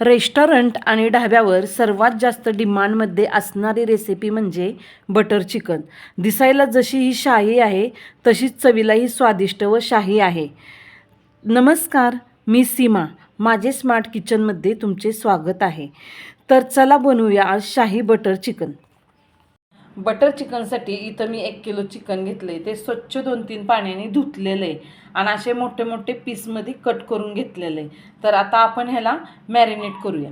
Restaurant आणि ढाब्यावर सर्वात जास्त डिमांडमध्ये असणारी रेसिपी म्हणजे बटर चिकन दिसायला जशी ही शाही आहे तशीच चवीलाही स्वादिष्ट व शाही आहे. नमस्कार मी सीमा. माझे स्मार्ट किचनमध्ये तुमचे स्वागत आहे. तर चला बनवूया आज शाही बटर चिकन बटर चिकनसाठी इथं मी एक किलो चिकन घेतलं आहे ते स्वच्छ दोन तीन पाण्याने धुतलेलं आहे आणि असे मोठे मोठे पीसमध्ये कट करून घेतलेलं आहे तर आता आपण ह्याला मॅरिनेट करूया.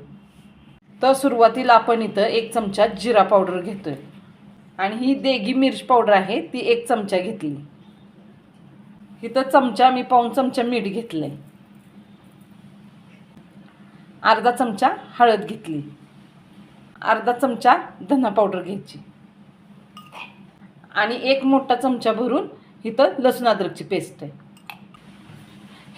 तर सुरुवातीला आपण इथं एक चमचा जिरा पावडर घेतो आहे आणि ही देगी मिरच पावडर आहे ती एक चमचा घेतली. इथं चमचा मी पाऊन चमचा मीठ घेतलंय. अर्धा चमचा हळद घेतली. अर्धा चमचा धना पावडर घ्यायची. आणि एक मोठा चमचा भरून इथं लसूण अद्रकची पेस्ट आहे.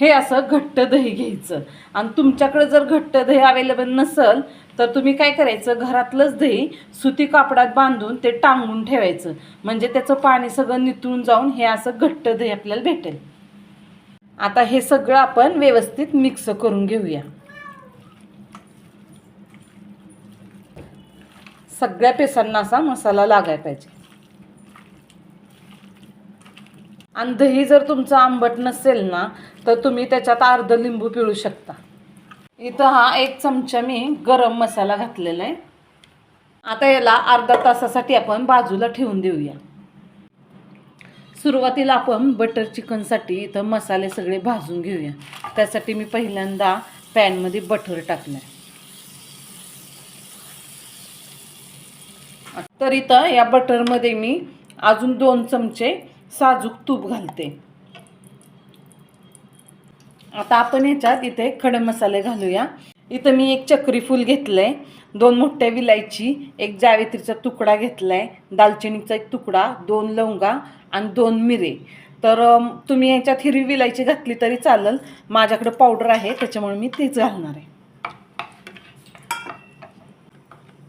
हे असं घट्ट दही घ्यायचं. आणि तुमच्याकडे जर घट्ट दही अवेलेबल नसेल तर तुम्ही काय करायचं? घरातलंच दही सुती कापडात बांधून ते टांगून ठेवायचं. म्हणजे त्याचं पाणी सगळं नितळून जाऊन हे असं घट्ट दही आपल्याला भेटेल. आता हे सगळं आपण व्यवस्थित मिक्स करून घेऊया. सगळ्या पेसांना असा मसाला लागायला पाहिजे. आणि दही जर तुमचं आंबट नसेल ना तर तुम्ही त्याच्यात अर्ध लिंबू पिळू शकता. इथं हा एक चमचा मी गरम मसाला घातलेला आहे. आता याला अर्धा तासासाठी आपण बाजूला ठेवून देऊया. सुरुवातीला आपण बटर चिकनसाठी इथं मसाले सगळे भाजून घेऊया. त्यासाठी मी पहिल्यांदा पॅनमध्ये बटर टाकलं तर इथं या बटरमध्ये मी अजून दोन चमचे साजूक तूप घालते. आता आपण ह्याच्यात इथे खडे मसाले घालूया. इथं मी एक चक्री फूल घेतलं आहे दोन मोठ्या विलायची एक जावेत्रीचा तुकडा घेतला आहे दालचिनीचा एक तुकडा दोन लवंगा आणि दोन मिरे. तर तुम्ही याच्यात हिरवी विलायची घातली तरी चालेल. माझ्याकडे पावडर आहे त्याच्यामुळे मी तीच घालणार आहे.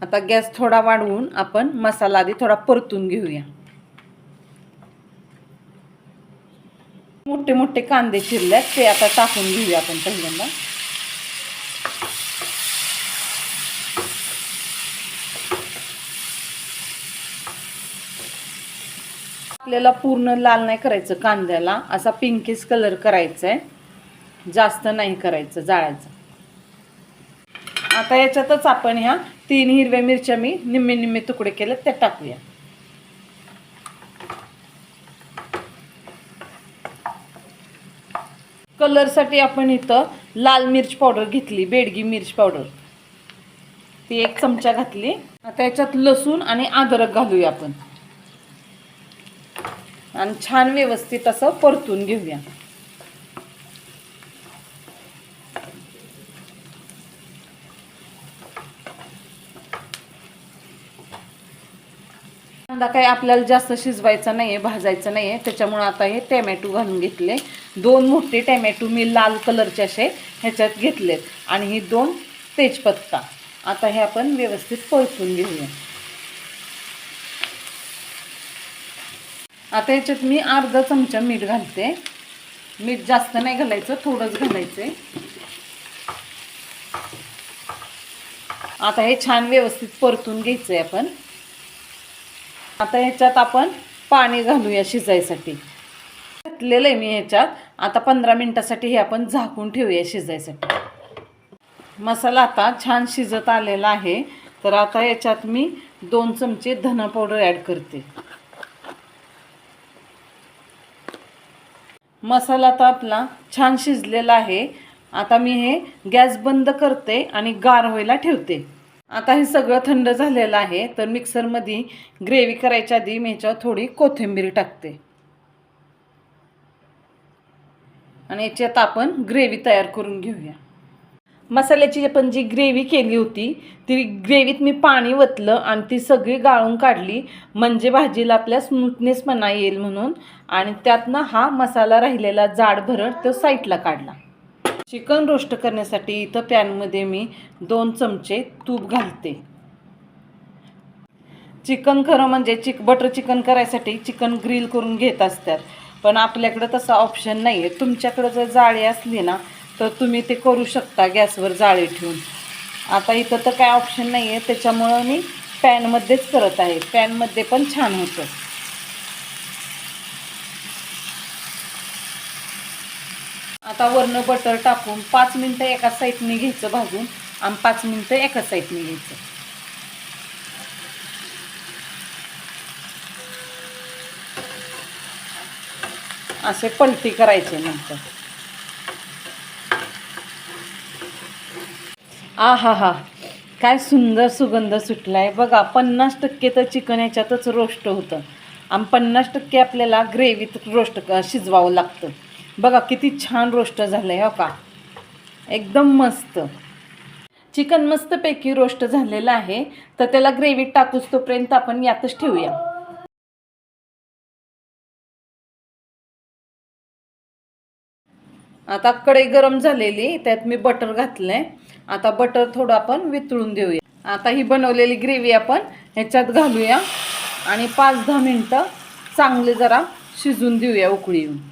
आता गॅस थोडा वाढवून आपण मसाला आधी थोडा परतून घेऊया. मोठे मोठे कांदे चिरल्यात ते आता टाकून घेऊया आपण पहिल्यांदा. आपल्याला पूर्ण लाल नाही करायचं कांद्याला असा पिंकिश कलर करायचा आहे जास्त नाही करायचं जाळायचं. आता याच्यातच आपण ह्या तीन हिरव्या मिरच्या मी निम्मे निम्मे तुकडे केले ते टाकूया. कलरसाठी आपण इथं लाल मिरची पावडर घेतली बेडगी मिरची पावडर. ती एक चमचा घातली. आता याच्यात लसूण आणि अद्रक घालूया आपण. आणि छान व्यवस्थित असं परतून घेऊया. कांदा काही आपल्याला जास्त शिजवायचा नाही आहे भाजायचा नाही आहे त्याच्यामुळे आता हे टॅमॅटो घालून घेतले. दोन मोठे टॅमॅटो मी लाल कलरचे असे ह्याच्यात घेतलेत. आणि ही दोन तेजपत्ता. आता हे आपण व्यवस्थित परतून घेऊया. आता ह्याच्यात मी अर्धा चमचा मीठ घालते. मीठ जास्त नाही घालायचं थोडंच घालायचं आता हे छान व्यवस्थित परतून घ्यायचं आहे आपण. आता ह्याच्यात आपण पाणी घालूया शिजायसाठी. घातलेलं आहे मी ह्याच्यात. आता पंधरा मिनटासाठी हे आपण झाकून ठेवूया शिजायसाठी. मसाला आता छान शिजत आलेला आहे. तर आता याच्यात मी दोन चमचे धना पावडर ॲड करते. मसाला आता आपला छान शिजलेला आहे. आता मी हे गॅस बंद करते आणि गार व्हायला ठेवते. आता हे सगळं थंड झालेलं आहे तर मिक्सरमध्ये ग्रेव्ही करायच्या आधी मी ह्याच्यावर थोडी कोथिंबीर टाकते. आणि याच्यात आपण ग्रेव्ही तयार करून घेऊया. मसाल्याची आपण जी ग्रेव्ही केली होती ती ग्रेव्हीत मी पाणी वतलं आणि ती सगळी गाळून काढली म्हणजे भाजीला आपल्या स्मूथनेसपणा येईल म्हणून. आणि त्यातनं हा मसाला राहिलेला जाड भरड तो साईडला काढला. चिकन रोस्ट करण्यासाठी इथं पॅनमध्ये मी दोन चमचे तूप घालते. चिकन खरं म्हणजे चिक बटर चिकन करायसाठी चिकन ग्रिल करून घेत असतात. पण आपल्याकडं तसा ऑप्शन नाही आहे तुमच्याकडं जर जाळी असली ना तर तुम्ही ते करू शकता गॅसवर जाळी ठेवून. आता इथं तर काय ऑप्शन नाही आहे त्याच्यामुळं मी पॅनमध्येच करत आहे. पॅनमध्ये पण छान होतं. आता वरनं बटर टाकून पाच मिनटं एका साईडने घ्यायचं भाजून आणि पाच मिनटं एका साईडने घ्यायचं. असे पलटी करायचे नंतर. आ हा हा काय सुंदर सुगंध सुटला आहे बघा पन्नास टक्के तर चिकन याच्यातच रोस्ट होतं. आणि पन्नास टक्के आपल्याला ग्रेव्हीत रोस्ट शिजवावं लागतं. बघा किती छान रोस्ट झालं आहे हो का? एकदम मस्त. चिकन मस्तपैकी रोस्ट झालेलं आहे. तर त्याला ग्रेव्हीत टाकूच तोपर्यंत आपण यातच ठेवूया. आता कढई गरम झालेली त्यात मी बटर घातलंय. आता बटर थोडं आपण वितळून देऊया. आता ही बनवलेली ग्रेव्ही आपण ह्याच्यात घालूया. आणि पाच दहा मिनटं चांगले जरा शिजून देऊया उकळी येऊन.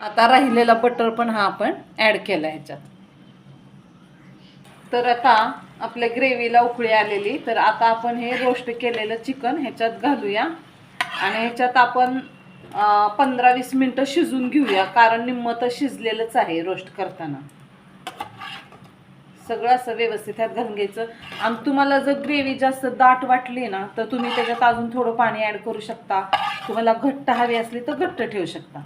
आता राहिलेला बटर पण हा आपण ॲड केला ह्याच्यात तर आता आपल्या ग्रेव्हीला उकळी आलेली. तर आता आपण हे रोस्ट केलेलं चिकन ह्याच्यात घालूया. आणि ह्याच्यात आपण पंधरा वीस मिनटं शिजून घेऊया कारण निम्म तर शिजलेलंच आहे रोस्ट करताना. सगळं असं व्यवस्थित ह्यात घालून घ्यायचं. आणि तुम्हाला जर ग्रेव्ही जास्त दाट वाटली ना तर तुम्ही त्याच्यात अजून थोडं पाणी ॲड करू शकता. तुम्हाला घट्ट हवी असली तर घट्ट ठेवू शकता.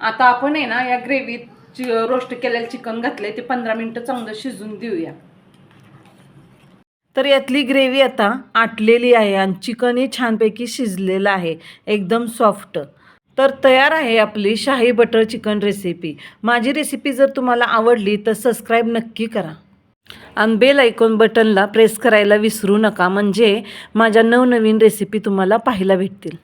आता आपण आहे ना या ग्रेव्हीत रोस्ट केलेलं चिकन घातलंय ते पंधरा मिनटं चांगलं शिजून देऊया. तर यातली ग्रेव्ही आता आटलेली आहे आणि चिकनही छानपैकी शिजलेलं आहे एकदम सॉफ्ट तर तयार आहे आपली शाही बटर चिकन रेसिपी माझी रेसिपी जर तुम्हाला आवडली तर सबस्क्राईब नक्की करा. आणि बेल आयकॉन बटनला प्रेस करायला विसरू नका म्हणजे माझ्या नवनवीन रेसिपी तुम्हाला पाहायला भेटतील.